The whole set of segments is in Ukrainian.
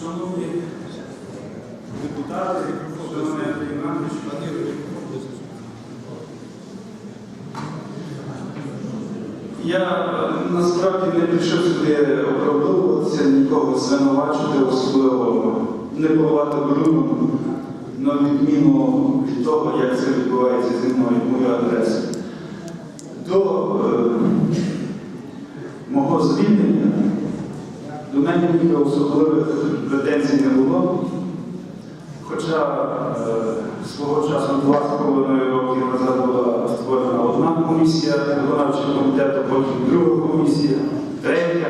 Шановні депутати, шановні Іванович, я е, насправді не прийшов сюди оправдовуватися, нікого звинувачити, особливо не бувати брудом, на відміну від того, як це відбувається зі мною мою адресу. До е, мого звільнення до мене ніби особливих претензій не було. Хоча е, свого часу два з половиною роки назад була створена одна комісія виконавчого комітету, потім друга комісія, третя,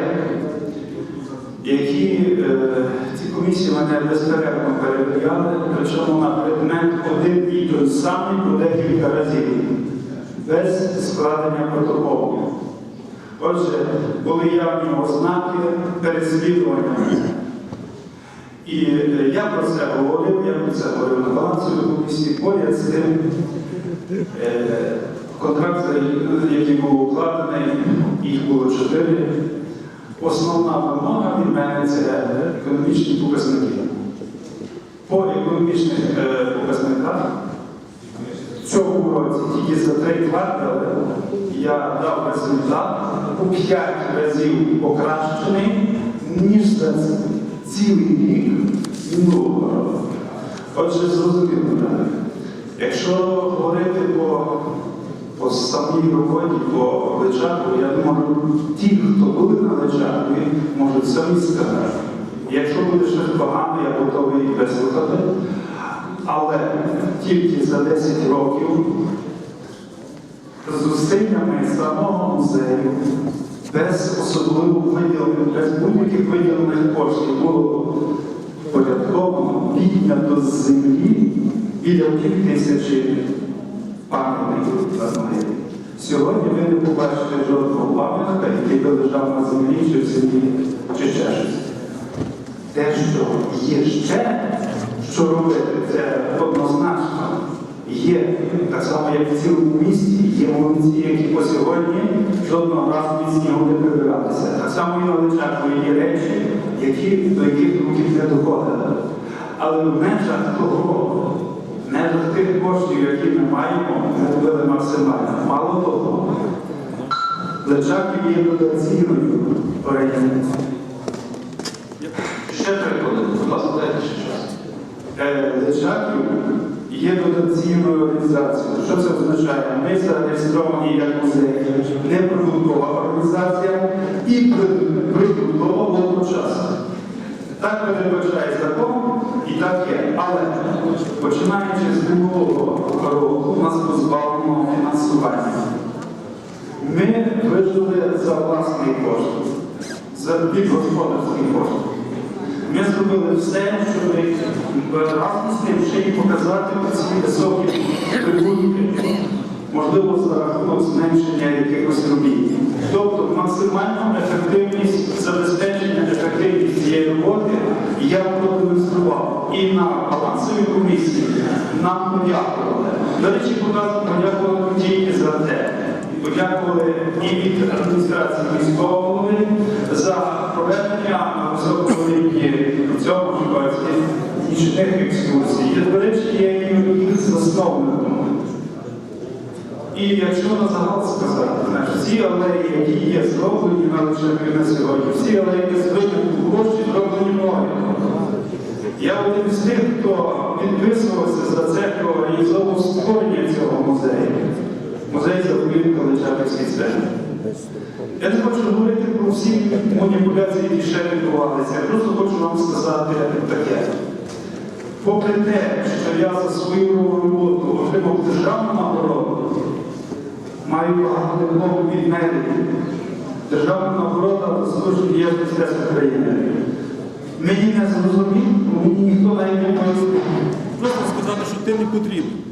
які е, ці комісії мене безперервно перевіряли, причому на предмет один і той самий по декілька разів, без складення протоколу. Отже, були явні ознаки переслідування. І е, я про це говорив, я про це говорив на балансовій комісії, поряд з тим е, контракт, який був укладений, їх було чотири. Основна вимога від мене це економічні показники. По економічних е, показниках цьому році тільки за три квартали я дав результат у 5 разів покращений, ніж за цілий рік минулого року. Отже, зрозуміло мене. Якщо говорити по, по самій роботі, по личаку, я думаю, ті, хто були на личаку, можуть самі сказати. Якщо буде щось погано, я готовий вислухати. Але тільки за 10 років зусиллями самого музею, без особливо виділених, без будь-яких виділених коштів було порядковано піднято з землі біля пів тисячі пам'ятників на могилі. Сьогодні ви не побачите жодного пам'ятника, який би лежав на землі чи в землі, чи ще щось. Те, що є ще, що робити, це однозначно є, так само, як в цілому місті, є вулиці, які по сьогодні жодного разу від снігу не прибиратися. Так само і на Личаку є речі, які, до яких руків не доходили. Але в межах того, в межах тих коштів, які ми маємо, ми робили максимально. Мало того, Личаків є дотаційною організацією. Ще Е, є дотаційною організацією. Що це означає? Ми зареєстровані як музей, неприбуткова організація і при- прибуткова водночасна. Так передбачає закон і так є. Але починаючи з минулого року, нас позбавлено фінансування. Ми вижили за власний кошт, за підгосподарський кошт. Зробили все, щоб разом з тим ще й показати ці високі прибутки, можливо, за рахунок зменшення якихось робіт. Тобто максимальну ефективність, забезпечення ефективність цієї роботи я продемонстрував. І на балансовій комісії нам подякували. До речі, подякували тільки за те. Подякували і від адміністрації міського за проведення на високому рівні в цьому році нічних екскурсій. І, до речі, я їх засновником. І якщо на загал сказати, знаєш, всі алеї, які є зроблені на Личакові на сьогодні, всі алеї з винятком площі зроблені мною. Я один з тих, хто підписувався за це, хто організовував створення цього музею. Музей заповідника Личаківський центр. Я не хочу говорити про всі маніпуляції, які ще відбувалися. Я просто хочу вам сказати таке. Попри те, що я за свою роботу отримав державну нагороду, маю багато дипломів від медиків. Державна нагорода заслужений діяльність України. Мені не зрозуміло, мені ніхто навіть не пояснив. Просто сказати, що ти не потрібен.